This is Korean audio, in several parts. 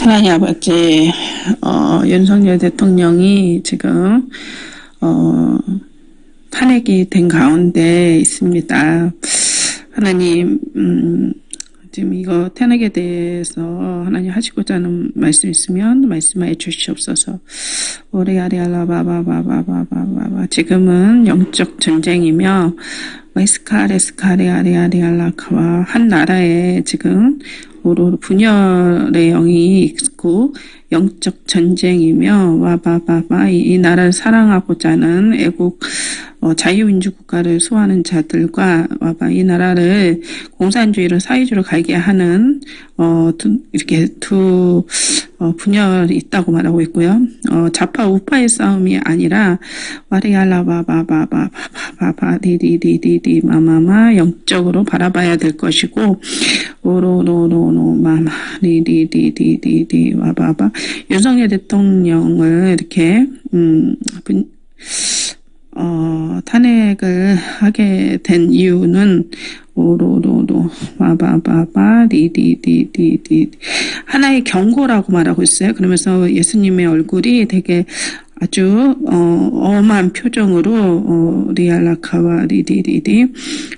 하나님 아버지, 어, 윤석열 대통령이 지금, 어, 탄핵이 된 가운데 있습니다. 하나님, 음, 지금 이거 탄핵에 대해서 하나님 하시고자 하는 말씀 있으면 말씀해 주시옵소서. 오레아리알라바바바바바바바 지금은 영적 전쟁이며 마이스카레스카레아리아리알라카와 한 나라에 지금 오로 분열의 영이 있고 영적 전쟁이며 와바바바 이 나라를 사랑하고자 하는 애국 어, 자유민주 국가를 소화하는 자들과 이 나라를 공산주의로 사회주의로 가게 하는 어, 두, 이렇게 두 어, 분열이 있다고 말하고 있고요. 어, 좌파 우파의 싸움이 아니라 와리알라바바바바바바바 디디디디디 마마마 영적으로 바라봐야 될 것이고 오로로로로 마마 리디디디디디 와바바 윤석열 대통령을 이렇게 음 분, 어, 탄핵을 하게 된 이유는 오로로로 마바바바 리디디디디 하나의 경고라고 말하고 있어요. 그러면서 예수님의 얼굴이 되게 아주 어, 엄한 표정으로 어, 리알라카와 리디리디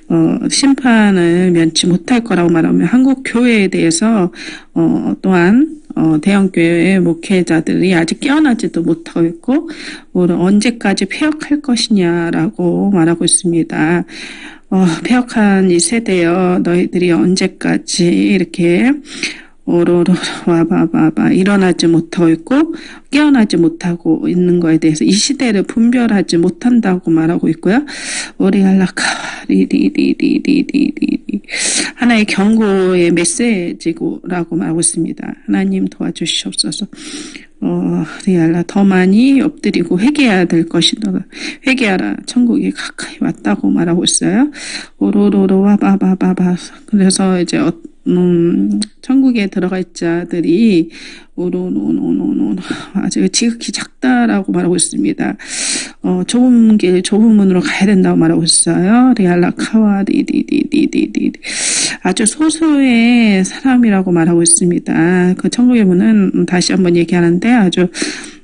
어, 심판을 면치 못할 거라고 말하면 한국 교회에 대해서 어, 또한 어, 대형교회의 목회자들이 아직 깨어나지도 못하고 있고 언제까지 폐역할 것이냐라고 말하고 있습니다. 어, 폐역한 이 세대여 너희들이 언제까지 이렇게 오로로 와바바바 일어나지 못하고 있고 깨어나지 못하고 있는 거에 대해서 이 시대를 분별하지 못한다고 말하고 있고요. 오리알라카와 리리리리리리리 하나의 경고의 메시지고라고 말하고 있습니다. 하나님 도와주시옵소서. 어, 리알라 더 많이 엎드리고 회개해야 될 것이다. 회개하라. 천국이 가까이 왔다고 말하고 있어요. 오로로로와 바바바바. 그래서 이제 어, 음, 천국에 들어갈 자들이 오로노노노노 아직 지극히 작다라고 말하고 있습니다. 어, 좁은 길, 좁은 문으로 가야 된다고 말하고 있어요. 리알라 카와 디디디디디디 아주 소수의 사람이라고 말하고 있습니다. 그 천국의 문은 다시 한번 얘기하는데 아주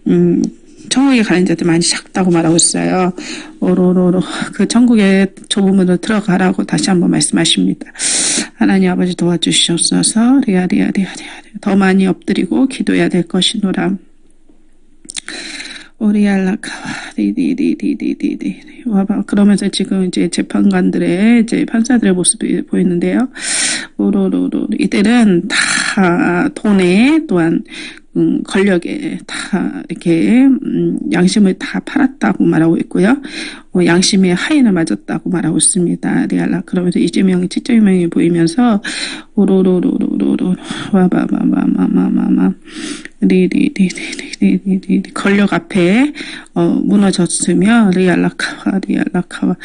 음, 천국에 가는 자들 많이 작다고 말하고 있어요. 오로로로 그 천국의 좁은 문으로 들어가라고 다시 한번 말씀하십니다. 하나님 아버지 도와주시옵소서. 더 많이 엎드리고 기도해야 될 것이노라. 오리알라카와 디디디디디디디 와봐. 그러면서 지금 이제 재판관들의 이제 판사들의 모습이 보이는데요. 오로로로. 이들은 다 돈에 또한 음, 권력에 다 이렇게 음, 양심을 다 팔았다고 말하고 있고요. 어, 양심의 하인을 맞았다고 말하고 있습니다. 리알라 그러면서 이재명이 지정명이 보이면서 오로로로로로로 와바바바마마마마 리리리리리리리 권력 앞에 어, 무너졌으며 리알라카와 리알라카와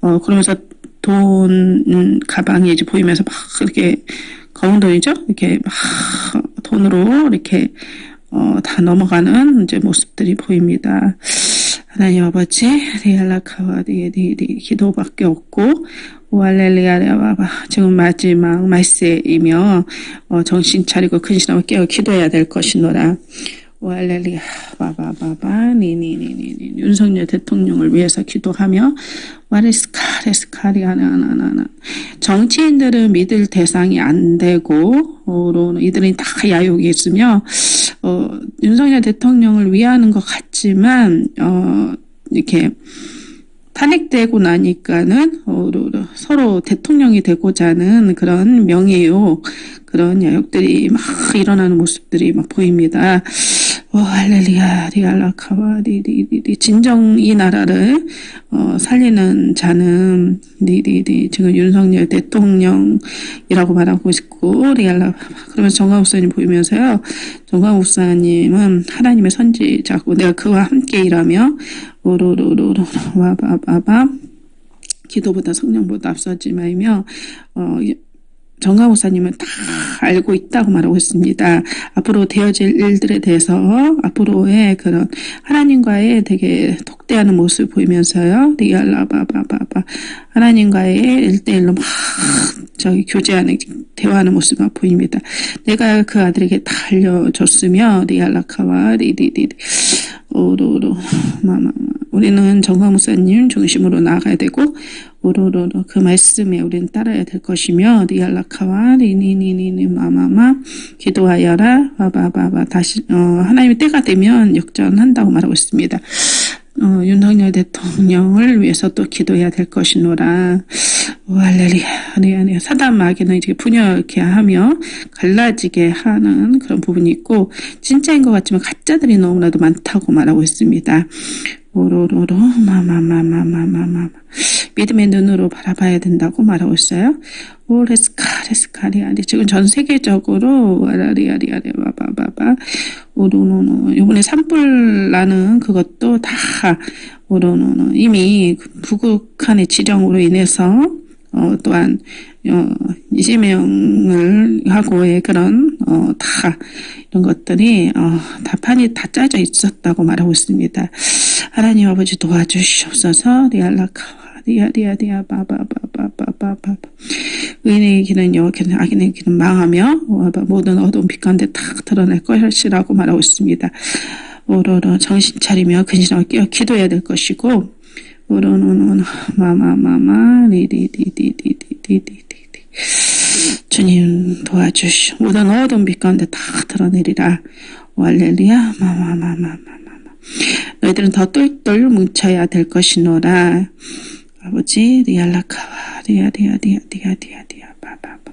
어, 그러면서 돈 음, 가방이 이제 보이면서 막 이렇게 검은 돈이죠. 이렇게 막 돈으로 이렇게 어, 다 넘어가는 이제 모습들이 보입니다. 하나님 아버지, 리알라카와 리리 기도밖에 없고, 오알렐리아레바바 지금 마지막 말세이며 어, 정신 차리고 근신하고 깨어 기도해야 될 것이노라. 오알렐리아 바바바바 니니니니니 윤석열 대통령을 위해서 기도하며 와리스 카레스카리아나나나나 정치인들은 믿을 대상이 안 되고 어, 이들은 다 야욕이 있으며 어, 윤석열 대통령을 위하는 것 같지만 어, 이렇게 탄핵되고 나니까는 어, 서로 대통령이 되고자 하는 그런 명예욕 그런 야욕들이 막 일어나는 모습들이 막 보입니다. 오, 할렐루야, 리알라카와, 리리리리. 진정 이 나라를, 어, 살리는 자는, 리리리. 지금 윤석열 대통령이라고 말하고 있고, 리알라. 그러면서 정광 목사님 보이면서요. 정광 목사님은 하나님의 선지자고, 내가 그와 함께 일하며, 오로로로로, 와바바바. 기도보다 성령보다 앞서지 말며, 어, 정가모사님은 다 알고 있다고 말하고 있습니다. 앞으로 되어질 일들에 대해서 앞으로의 그런 하나님과의 되게 독대하는 모습을 보이면서요. 리알라바바바바 하나님과의 일대일로 막 저기 교제하는 대화하는 모습이 막 보입니다. 내가 그 아들에게 다 알려줬으며 리알라카와 리리리 오로로 마마 우리는 정강 목사님 중심으로 나아가야 되고 오로로로 그 말씀에 우리는 따라야 될 것이며 리알라카와 리니니니니 마마마 기도하여라 바바바바 다시 어, 하나님의 때가 되면 역전한다고 말하고 있습니다. 어, 윤석열 대통령을 위해서 또 기도해야 될 것이노라. 오, 할렐루야, 할렐루야. 사단 마귀는 이제 분열케 하며 갈라지게 하는 그런 부분이 있고, 진짜인 것 같지만 가짜들이 너무나도 많다고 말하고 있습니다. 오로로로, 마마마마마마마. 믿음의 눈으로 바라봐야 된다고 말하고 있어요. 오, 레스카, 레스카리아리. 지금 전 세계적으로, 와라리아리아리, 바바바바. 오로노노. 요번에 산불 나는 그것도 다, 오로노노. 이미 북한의 지령으로 인해서, 어, 또한, 어, 이재명을 하고의 그런, 어, 다, 이런 것들이, 어, 다 판이 다 짜져 있었다고 말하고 있습니다. 하나님 아버지 도와주시옵소서, 리알라카와. 리아 리아 리아 바바바바바바바 의인의 길은요 악인의 길은 망하며 모든 어두운 빛 가운데 탁 드러날 것이라고 말하고 있습니다. 오로로 정신 차리며 근신하고 깨어 기도해야 될 것이고 오로노노 마마마마 리리리리리리리리 주님 도와주시오. 모든 어두운 빛 가운데 다 드러내리라. 왈렐리야. 마마마마마마마 너희들은 더 똘똘 뭉쳐야 될 것이노라. 아버지 리알라카와 리아 리아 리아 리아 리아 리아 바바바.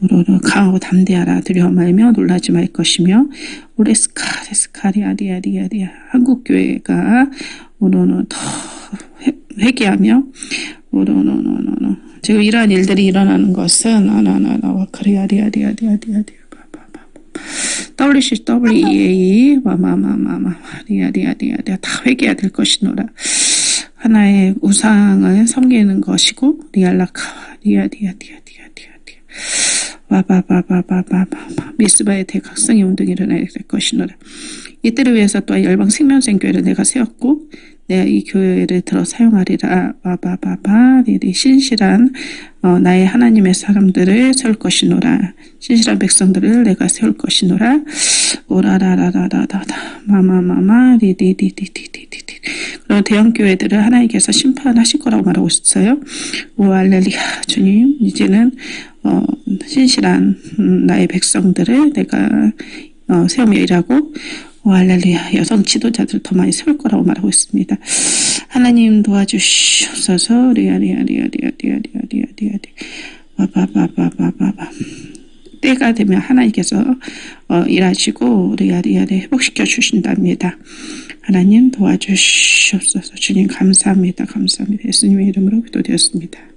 우로로 강하고 담대하라. 두려워 말며 놀라지 말 것이며. 오레스카 레스카 리아 리아 리아 리아. 한국교회가 우로는 더 회개하며 우로노노노노 지금 이러한 일들이 일어나는 것은 아나나나와 그리아 리아 리아 리아 리아 리아 WCWEA 와마마마마 리아 리아 리아 리아 다 회개해야 될 것이노라 하나의 우상을 섬기는 것이고 리알라카와 리아 리아 리아 리아 리아 리아 와바바바바바바 미스바의 대각성의 운동이 일어나야 될 것이노라 이때를 위해서 또한 열방 생명생 교회를 내가 세웠고 내가 이 교회를 들어 사용하리라. 와바바바. 신실한 어, 나의 하나님의 사람들을 세울 것이노라. 신실한 백성들을 내가 세울 것이노라. 오라라라라라라 마마마마. 리리리리리리리 그런 대형 교회들을 하나님께서 심판하실 거라고 말하고 있어요. 오 알렐리야. 주님 이제는 어, 신실한 음, 나의 백성들을 내가 어, 세우며 일하고 오 할렐루야 여성 지도자들 더 많이 세울 거라고 말하고 있습니다. 하나님 도와주시옵소서 리아리아리아리아리아리아리아리 바바바바바바바 때가 되면 하나님께서 어, 일하시고 리아리아리 회복시켜 주신답니다. 하나님 도와주시옵소서 주님 감사합니다. 감사합니다. 예수님의 이름으로 기도되었습니다.